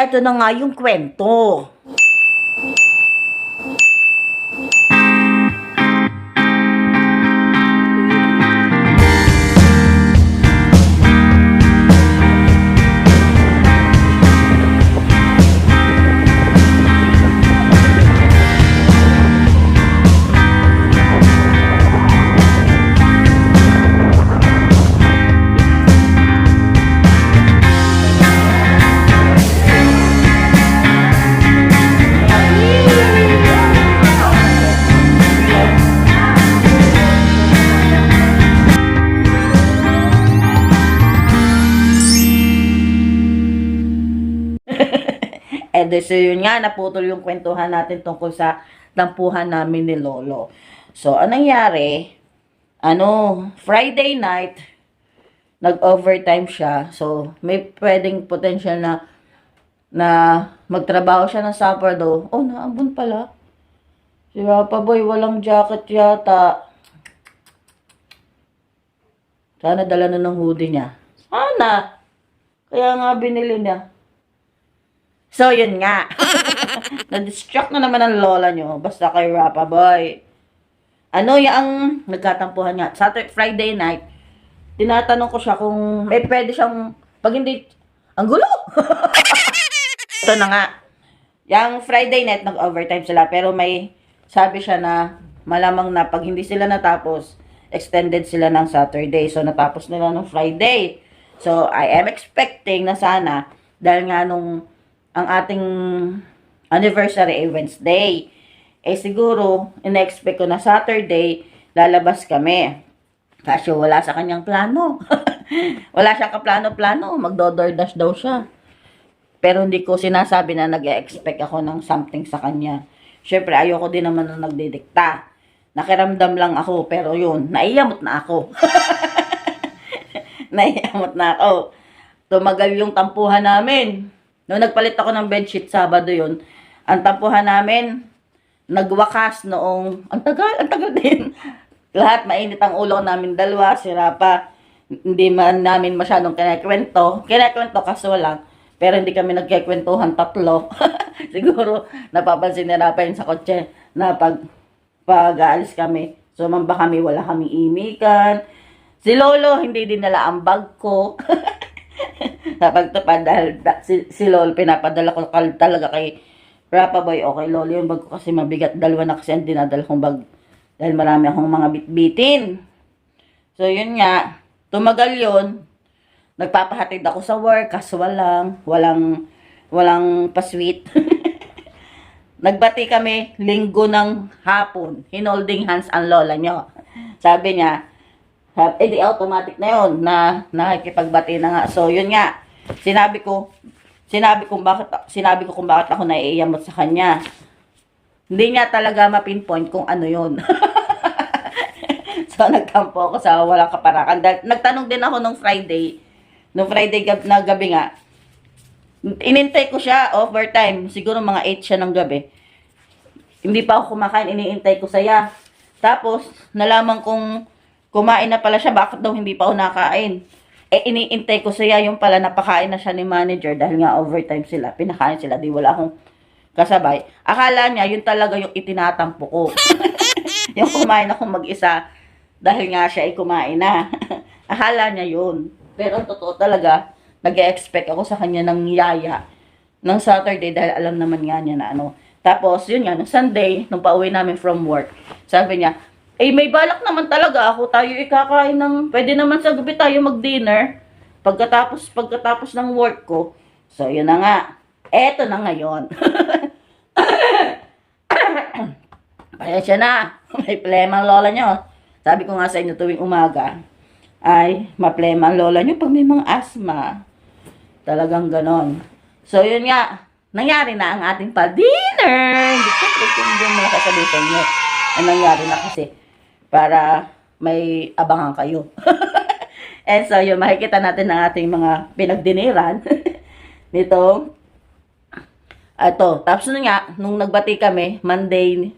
eto na nga yung kwento. Di, so yun nga, naputol yung kwentuhan natin tungkol sa tampuhan namin ni Lolo. So, anong nangyari? Ano, Friday night, nag-overtime siya. So, may pwedeng potential na na magtrabaho siya ng Sabado. Oh, naambun pala. Si Papa Boy, walang jacket yata. Sana dala na ng hoodie niya. Sana. Kaya nga binili niya. So, yun nga. Na-distract na naman ang lola nyo. Basta kay Rapa Boy. Ano yung nagkatampuhan nga? Saturday, Friday night, tinatanong ko siya kung may pwede siyang, pag hindi, ang gulo! Ito na nga. Yung Friday night, nag-overtime sila. Pero may, sabi siya na, malamang na pag hindi sila natapos, extended sila ng Saturday. So, natapos nila ng Friday. So, I am expecting na sana, dahil nga nung, ang ating anniversary ay Wednesday. Eh, siguro, in-expect ko na Saturday, lalabas kami. Kasi wala sa kanyang plano. wala siyang kaplano-plano. Magdo-DoorDash daw siya. Pero hindi ko sinasabi na nag-expect ako ng something sa kanya. Siyempre, ayoko din naman na nagdidikta. Nakiramdam lang ako, pero yun, naiyamot na ako. naiyamot na ako. Tumagal yung tampuhan namin. Nung nagpalit ako ng bedsheet Sabado yun, ang tampuhan namin, nagwakas noong, ang tagal, ang tagal din. Lahat mainit ang ulo namin dalawa, sira pa. Hindi man namin masyadong kinakwento. Kinakwento kaso lang. Pero hindi kami nagkikwentuhan tatlo. Siguro, napapansin pa yun sa kotse na pag, pag aalis kami. Sumamba kami, wala kaming imikan. Si Lolo, hindi din nala ang bag ko. Napagtupad dahil da- si, si Lolo, pinapadala ko talaga kay Rapa Boy o kay Lolo yung bag ko kasi mabigat. Dalawa na kasi ang dinadala kong bag. Dahil marami akong mga bitbitin. So, yun nga. Tumagal yun. Nagpapahatid ako sa work kaso walang, walang, walang pasweet. Nagbati kami linggo ng hapon. Hinolding hands ang lola nyo. Sabi niya, sabi, eh di automatic na yun na nakikipagbati na nga. So, yun nga. Sinabi ko, sinabi ko bakit, sinabi ko kung bakit ako naiiyamot sa kanya. Hindi niya talaga mapinpoint kung ano yun. so, nagtampo ako sa walang kaparakan. Dahil, nagtanong din ako nung Friday. Nung Friday gab na gabi nga. Inintay ko siya overtime. Siguro mga 8 siya ng gabi. Hindi pa ako kumakain. Iniintay ko saya. Tapos, nalaman kong kumain na pala siya. Bakit daw hindi pa ako nakain? Eh, iniintay ko siya. Yung pala, napakain na siya ni manager. Dahil nga overtime sila. Pinakain sila. Di wala akong kasabay. Akala niya, yun talaga yung itinatampo ko. yung kumain ako mag-isa. Dahil nga siya ay kumain na. Akala niya yun. Pero totoo talaga, nag expect ako sa kanya ng yaya ng Saturday dahil alam naman nga niya na ano. Tapos, yun nga, nung Sunday, nung pauwi namin from work, sabi niya, eh, may balak naman talaga ako. Tayo ikakain ng, pwede naman sa gabi tayo mag-dinner. Pagkatapos, pagkatapos ng work ko. So, yun na nga. Eto na ngayon. Pasensya na. May plema ang lola nyo. Sabi ko nga sa inyo tuwing umaga, ay maplema ang lola nyo pag may mga asthma. Talagang ganon. So, yun nga. Nangyari na ang ating pa-dinner. Hindi ko hindi mo nakasabi sa. Ang nangyari na kasi para may abangan kayo. And so, yun, makikita natin ang ating mga pinagdiniran nito. Ito, tapos nun nga, nung nagbati kami, Monday,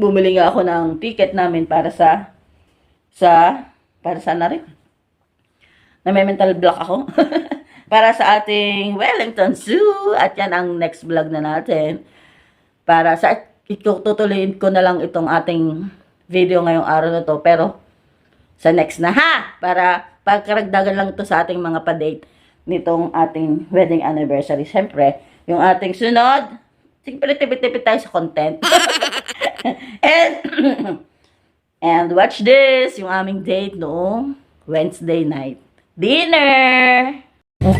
bumili nga ako ng ticket namin para sa, sa, para sa rin. Na may mental block ako. para sa ating Wellington Zoo. At yan ang next vlog na natin. Para sa, itutuloyin ko na lang itong ating video ngayong araw na to. Pero, sa next na ha! Para pagkaragdagan lang ito sa ating mga pa-date nitong ating wedding anniversary. Siyempre, yung ating sunod, siyempre tipid-tipid tayo sa content. and, and watch this, yung aming date noong Wednesday night. Dinner!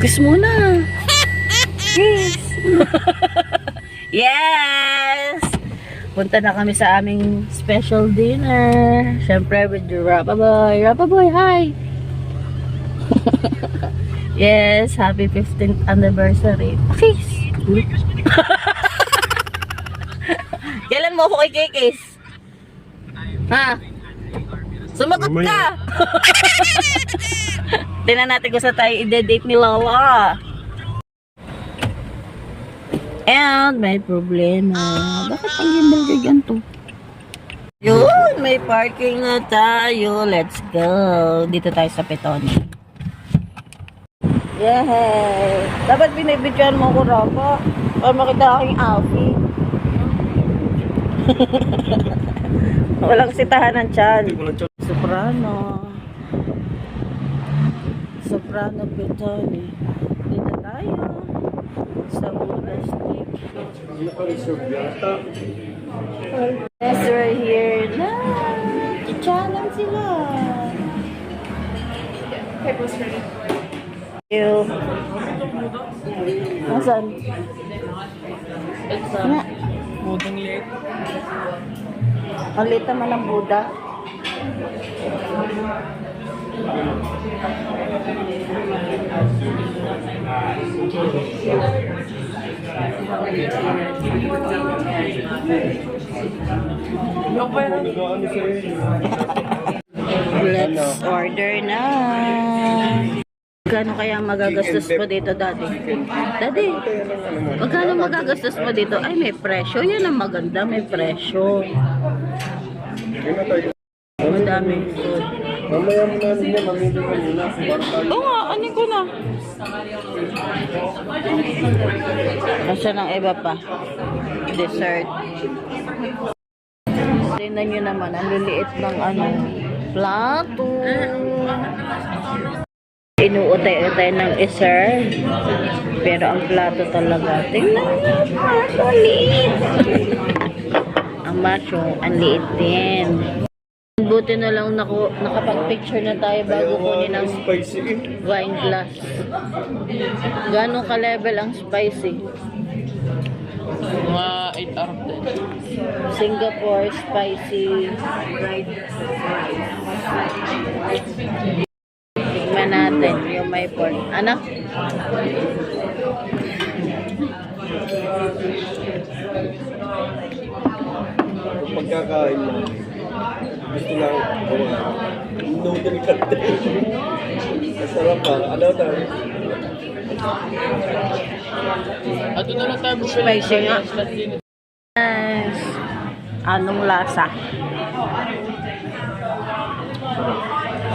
Kiss muna. Kiss. yes! Punta na kami sa aming special dinner. Siyempre with Rapaboy. Rapaboy, hi! yes, happy 15th anniversary. Kiss! Kailan mo ako kikikiss? Ha? Sumagot ka! Tingnan natin kung sa tayo i-date ni Lola. And may problema. Bakit ang gimbal ka ganito? Yun, may parking na tayo. Let's go. Dito tayo sa Petoni. Yay! Dapat binibidyan mo ko, Rafa. Para makita aking outfit. Walang sitahan ng tiyan. Soprano. Soprano Petoni. Dito tayo. Sa Monastic. Yes, we're here na. Chichanan sila. Ew. Nasaan? Nga. Budang liit. Ang liit naman ng Buddha. Let's order na. Magkano kaya magagastos mo dito, Daddy? Daddy, magkano magagastos mo dito? Ay, may presyo. Yan ang maganda, may presyo. Madaming food. Mamaya mo na niya, mamili ka tayo. Oo nga, ano ko na? Kasi ng iba pa. Dessert. Tingnan nyo naman, ang liliit ng ano, plato. Inuutay-utay ng iser. Pero ang plato talaga, tingnan nyo, plato, liit. ang macho, ang liit din. Buti na lang naku, nakapag-picture na tayo bago kunin ang Spicy eh. wine glass. Ganong ka-level ang spicy? Mga 8 out of 10. Singapore spicy fried Tignan natin yung may pork. Ano? Pagkakain mo. Gusto lang gawa. Noodle din. Masarap pa. Ano tayo? At doon na lang tayo bumili. Spicy nga. Yes. Anong lasa?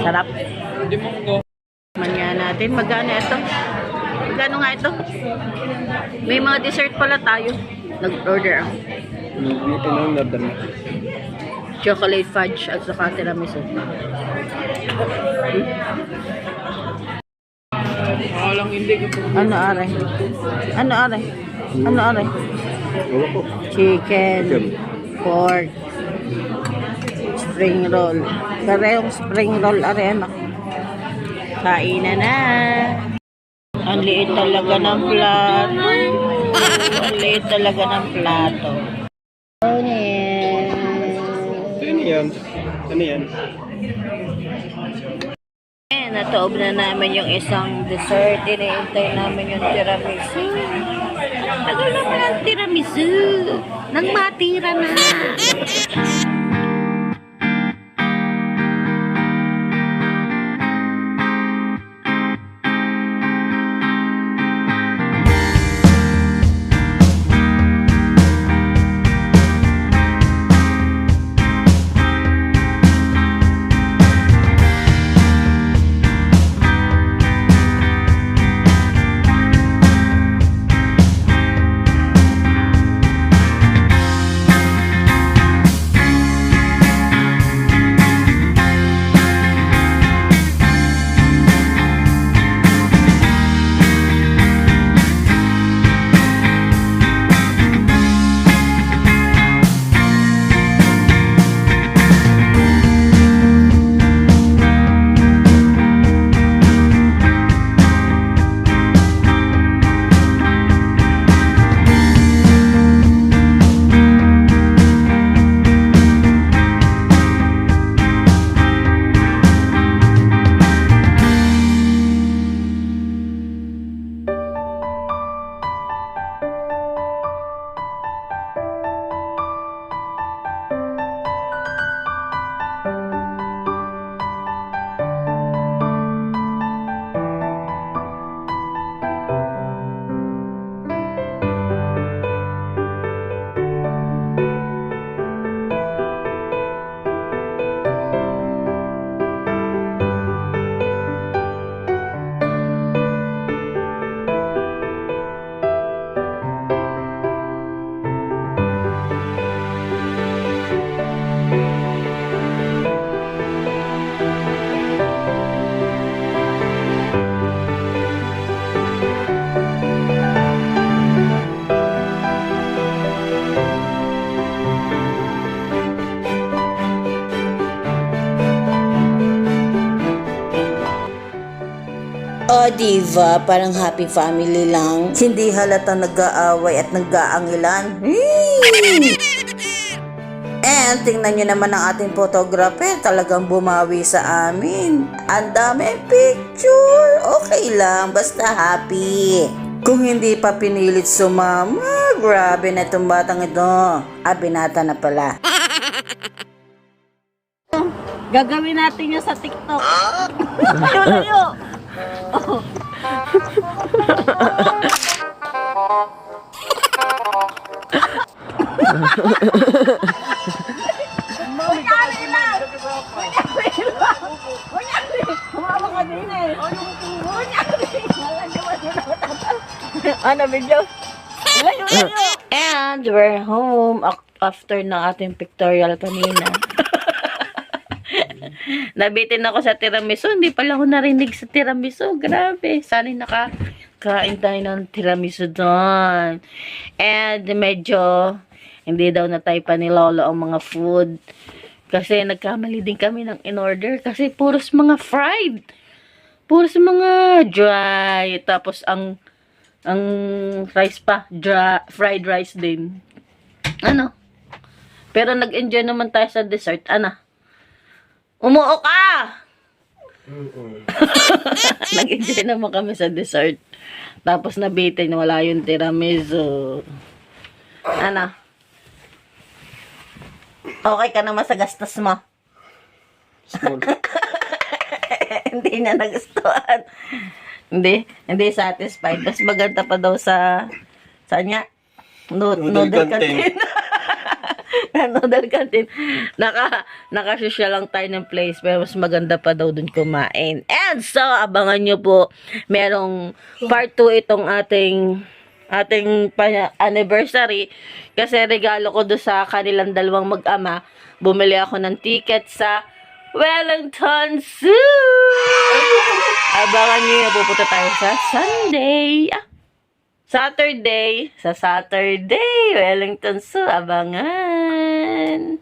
Sarap. Hindi mo go. Man nga natin. Magkano ito? Magkano nga ito? May mga dessert pala tayo. Nag-order ako. Ito nang nadala. Chocolate fudge at saka tiramisu. Walang hindi. Ano are? Ano are? Ano are? Ewan ko. Chicken, pork, spring roll. Karehong spring roll are ano. Kainan na. Ang liit talaga ng plato. Ang liit talaga ng plato. Oh, yeah. Yan? Ano yan? Eh, natoob na namin yung isang dessert. Iniintay namin yung tiramisu. Tagal naman ang tiramisu. Nang matira na. Diva, parang happy family lang. Hindi halata nag-aaway at nag-aangilan. Hmm. And tingnan nyo naman ang ating photographer, talagang bumawi sa amin. Ang dami picture. Okay lang, basta happy. Kung hindi pa pinilit sumama, grabe na itong batang ito. Ah, binata na pala. Gagawin natin yun sa TikTok. Layo, layo. Ano, video? And we're home after ng ating pictorial kanina. Nabitin ako sa tiramisu. Hindi pala ako narinig sa tiramisu. Grabe. Sana nakakain tayo ng tiramisu doon. And medyo hindi daw na tayo pa ni Lolo ang mga food. Kasi nagkamali din kami ng in-order. Kasi puros mga fried. Puros mga dry. Tapos ang ang rice pa. Dry, fried rice din. Ano? Pero nag-enjoy naman tayo sa dessert. Ano? Umuo ka! Nag-enjoy naman kami sa dessert. Tapos nabitin, wala yung tiramisu. Ano? Okay ka naman sa gastos mo? Small. hindi na nagustuhan. hindi, hindi satisfied. Mas maganda pa daw sa, saan nga? No, Noodle noodle canteen. noodle canteen. Naka, nakasosya lang tayo ng place, pero mas maganda pa daw dun kumain. And so, abangan nyo po, merong part 2 itong ating ating anniversary kasi regalo ko do sa kanilang dalawang mag-ama bumili ako ng ticket sa Wellington Zoo abangan nyo pupunta tayo sa Sunday ah, Saturday sa Saturday Wellington Zoo abangan and